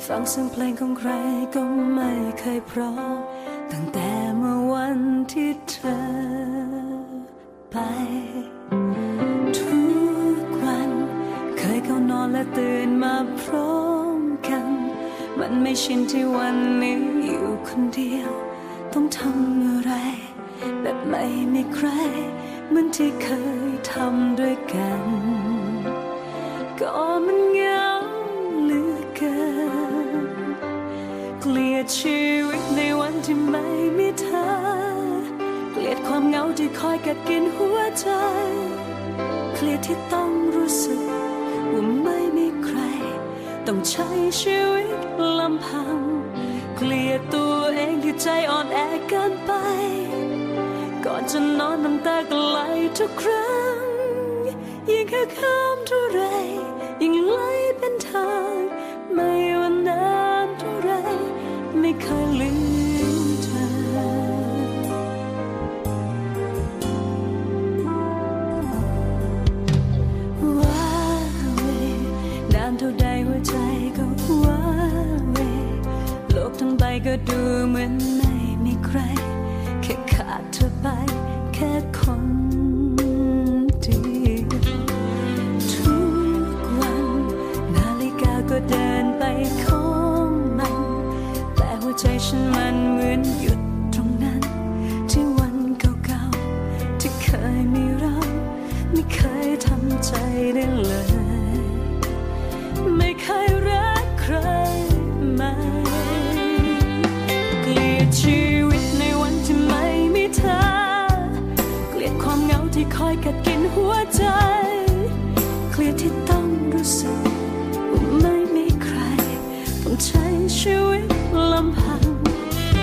งเสียงเพลงของใครก็ไม่เคยเพราะ ตั้งแต่เมื่อวันที่เธอไป ทุกวัน เคยเข้านอนและตื่นมาพร้อมกัน มันไม่ชินที่วันนี้อยู่คนเดียว ต้องทำอะไร แบบไม่มีใคร เหมือนที่เคยทำด้วยกัน ก็มัน ชีวิตในวันที่ไม่มีเธอ เกลียดความเหงาที่คอยกัดกินหัวใจเกลียดที่ต้องรู้สึกว่าไม่มีใคร ต้องใช้ชีวิตลำพัง เกลียดตัวเองที่ใจอ่อนแอเกินไป ก่อนจะนอนน้ำตาก็ไหลทุกครั้ง ยิ่งแค่ข้ามเท่าไรยิ่งไหลเป็นทาง กทั้งใบก็ดูเหมือน อยกัดกินหัวใจเกลียดที่ต้องรู้สึกว่าไม่มีใคร ต้องใช้ชีวิตลำพัง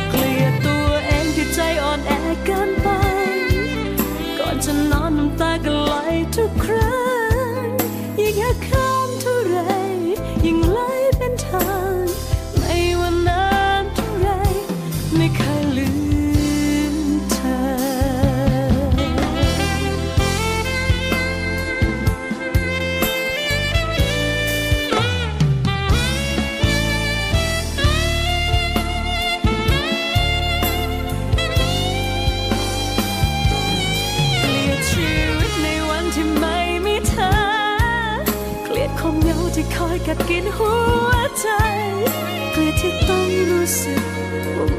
เกลียดตัวเองที่ใจอ่อนแอเกินไป ก่อนจะนอนน้ำตาก็ไหลทุกครั้ง ที่คอยกัดกินหัวใจเกลียดที่ต้องรู้สึกว่า